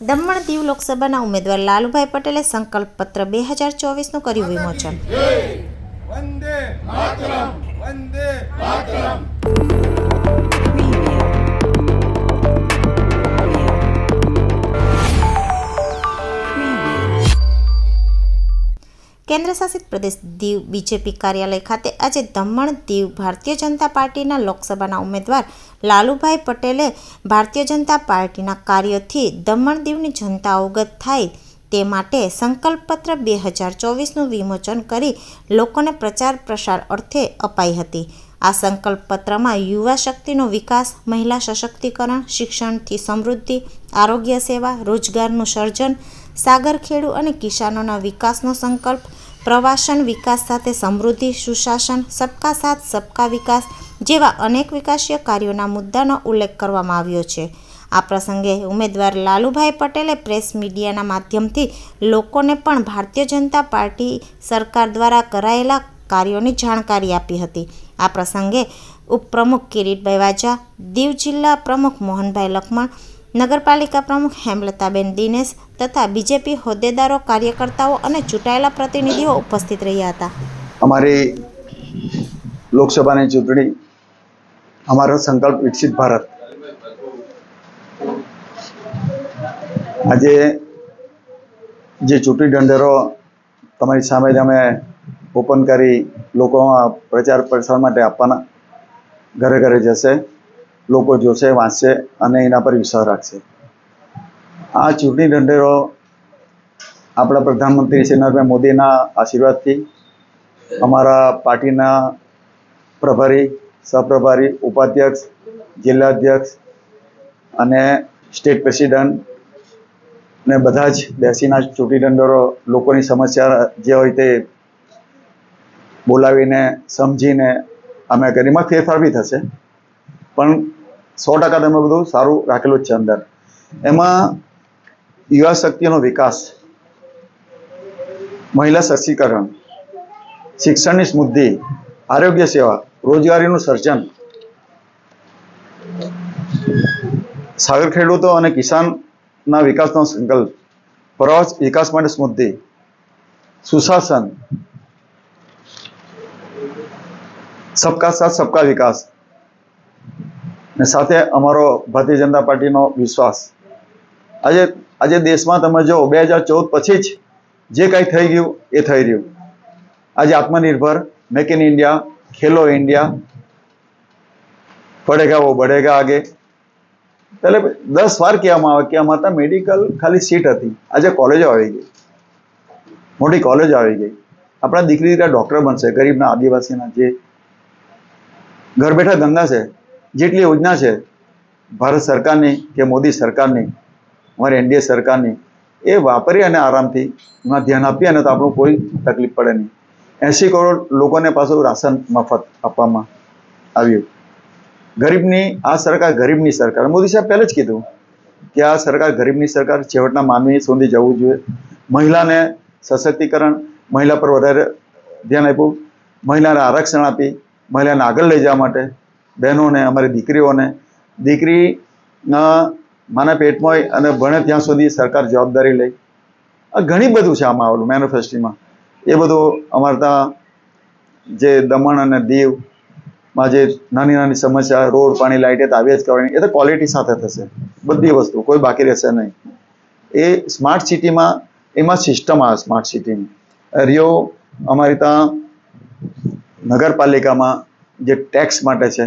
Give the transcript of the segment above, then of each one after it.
દમણ દીવ લોકસભાના ઉમેદવાર લાલુભાઈ પટેલે સંકલ્પ પત્ર બે હજાર ચોવીસનું કર્યું વિમોચન. વંદે માતરમ. વંદે માતરમ. કેન્દ્રશાસિત પ્રદેશ દીવ બીજેપી કાર્યાલય ખાતે આજે દમણ દીવ ભારતીય જનતા પાર્ટીના લોકસભાના ઉમેદવાર લાલુભાઈ પટેલે ભારતીય જનતા પાર્ટીના કાર્યોથી દમણ દીવની જનતા અવગત થાય તે માટે સંકલ્પપત્ર બે હજાર ચોવીસનું વિમોચન કરી લોકોને પ્રચાર પ્રસાર અર્થે અપાઈ હતી. આ સંકલ્પપત્રમાં યુવા શક્તિનો વિકાસ, મહિલા સશક્તિકરણ, શિક્ષણથી સમૃદ્ધિ, આરોગ્ય સેવા, રોજગારનું સર્જન, સાગરખેડુ અને કિસાનોના વિકાસનો સંકલ્પ પ્રવાસન, વિકાસ સાથે સમૃદ્ધિ, સુશાસન, સબકા સાથ, સબકા વિકાસ જેવા અનેક વિકાસીય કાર્યોના મુદ્દાનો ઉલ્લેખ કરવામાં આવ્યો છે. આ પ્રસંગે ઉમેદવાર લાલુભાઈ પટેલે પ્રેસ મીડિયાના માધ્યમથી લોકોને પણ ભારતીય જનતા પાર્ટી સરકાર દ્વારા કરાયેલા કાર્યોની જાણકારી આપી હતી. આ પ્રસંગે ઉપપ્રમુખ કિરીટભાઈ વાજા, દીવ જિલ્લા પ્રમુખ મોહનભાઈ લખમણ નગરપાલિકા પ્રમુખ હેમલતાબેન દિનેશ તથા બીજેપી હોદ્દેદારો, કાર્યકર્તાઓ અને ચૂંટાયેલા પ્રતિનિધિઓ ઉપસ્થિત રહ્યા હતા. અમારી લોકસભાની ચૂંટણી અમારો સંકલ્પ વિકસિત ભારત. આજે જે ચૂંટણી ઢંઢેરો તમારી સામે જ અમે ઓપન કરી, લોકોમાં પ્રચાર પ્રસાર માટે આપવાના ઘરે ઘરે જશે. લોકો જોશે, વાંચશે અને એના પર વિશ્વાસ રાખશે. આ ચૂંટણી ઢંઢેરો આપણા પ્રધાનમંત્રી શ્રી નરેન્દ્ર મોદીના આશીર્વાદથી અમારા પાર્ટીના પ્રભારી, સહપ્રભારી, ઉપાધ્યક્ષ, જિલ્લાધ્યક્ષ અને સ્ટેટ પ્રેસિડન્ટ ને બધા જ બેસીના ચૂંટણી દંડરો લોકોની સમસ્યા જે હોય તે બોલાવીને, સમજીને અમે કરીમાં ફેરફાર બી થશે. પણ સો ટકા તમે બધું સારું રાખેલું જ છે અંદર. એમાં યુવા શક્તિનો વિકાસ, મહિલા સશક્તિકરણ, શિક્ષણની સ્મૃદ્ધિ, આરોગ્ય સેવા, રોજગારીનું સર્જન, સાગર ખેડૂતો અને કિસાનના વિકાસનો સંકલ્પ, પ્રવાસ વિકાસ માટે સ્મૃદ્ધિ, સુશાસન, સબકા સાથ, સબકા વિકાસ ને સાથે અમારો ભારતીય જનતા પાર્ટીનો વિશ્વાસ. આજે આજે દેશમાં તમે જો બે હજાર ચૌદ પછી જ જે કાંઈ થઈ ગયું, એ થઈ રહ્યું. આજે આત્મનિર્ભર make in India Khelo India પડેગા વો બઢેગા આગે. એટલે દસ વાર કહેવામાં આવે કે અમારે મેડિકલ ખાલી સીટ હતી. આજે કોલેજો આવી ગઈ. મોટી કોલેજ આવી ગઈ. આપણા દીકરી દીકરા ડૉક્ટર બનશે, ગરીબના આદિવાસીના જે ઘર બેઠા ગંગા છે જેટલી યોજના છે, ભારત સરકારની કે મોદી સરકારની, અમારી એનડીએ સરકારની, એ વાપરી અને આરામથી એમાં ધ્યાન આપીએ અને તો આપણું કોઈ તકલીફ પડે નહીં. એંસી કરોડ લોકોને પાછું રાશન મફત આપવામાં આવ્યું. ગરીબની, આ સરકાર ગરીબની સરકાર. મોદી સાહેબ પહેલે જ કીધું કે આ સરકાર ગરીબની સરકાર છેવટના માનવી સુધી જવું જોઈએ. મહિલાને સશક્તિકરણ, મહિલા પર વધારે ધ્યાન આપ્યું. મહિલાને આરક્ષણ આપી, મહિલાને આગળ લઈ જવા માટે બહેનોને, અમારી દીકરીઓને. દીકરી માના પેટમાં હોય અને ભણે ત્યાં સુધી સરકાર જવાબદારી લે આ ઘણી બધું છે આમાં આવેલું મેનિફેસ્ટોમાં એ બધું અમારે ત્યાં જે દમણ અને દીવમાં જે નાની નાની સમસ્યા, રોડ, પાણી લાઇટ એ આવ્યા જ કરવાની. એ તો ક્વોલિટી સાથે થશે. બધી વસ્તુ, કોઈ બાકી રહેશે નહીં. એ સ્માર્ટ સિટીમાં એમાં સિસ્ટમ આવે સ્માર્ટ સિટીની રિયો અમારી ત્યાં નગરપાલિકામાં જે ટેક્સ માટે છે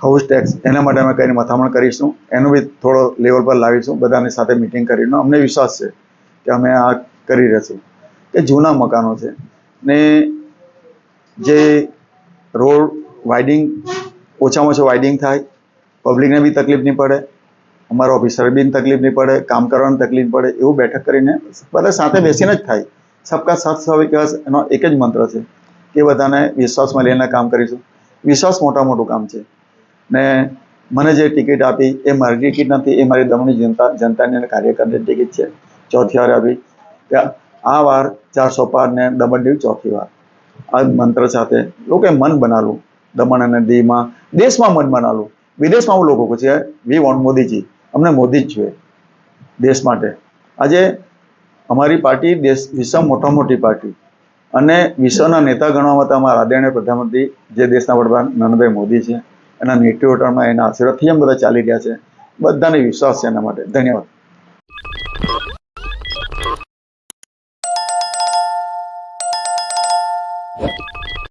હાઉસ ટેક્સ એના માટે અમે કરીને મથામણ કરીશું. એનું બી થોડો લેવલ પર લાવીશું, બધાની સાથે મિટિંગ કરીને. અમને વિશ્વાસ છે કે અમે આ કરી રહીશું. કે જૂના મકાનો છે. ને જે રોડ વાઇડિંગ ઓછામાં ઓછું વાઇડિંગ થાય પબ્લિકને બી તકલીફ નહીં પડે, અમારા ઓફિસર બી તકલીફ નહીં પડે, કામ કરવાની તકલીફ પડે, એવું બેઠક કરીને બધા સાથે બેસીને જ થાય. સબકા સાથ સબકા વિકાસ એનો એક જ મંત્ર છે કે બધાને વિશ્વાસમાં લઈને કામ કરીશું. વિશ્વાસ મોટા મોટું કામ છે. ને મને જે ટિકિટ આપી, એ મારી ટિકિટ નથી, એ મારી દમણની જનતા, જનતાની કાર્યકરની ટિકિટ છે. ચોથી વાર આપી. આ વાર ચારસો પાર ને દમણ દીવ ચોથી વાર. આ મંત્ર સાથે લોકોએ મન બનાવવું દમણ અને દીવમાં, દેશમાં મન બનાવવું વિદેશમાં લોકો પૂછે વી વોન્ટ મોદીજી. અમને મોદી જ જોઈએ. દેશ માટે. આજે અમારી પાર્ટી, દેશ વિશ્વ મોટા મોટી પાર્ટી. અને વિશ્વના નેતા ગણવામાં તમારા આદરણીય પ્રધાનમંત્રી જે દેશના વડાપ્રધાન નરેન્દ્રભાઈ મોદી છે, એના નેતૃત્વ હેઠળમાં એના આશીર્વાદથી એમ બધા ચાલી રહ્યા છે. બધાને વિશ્વાસ છે એના માટે. ધન્યવાદ.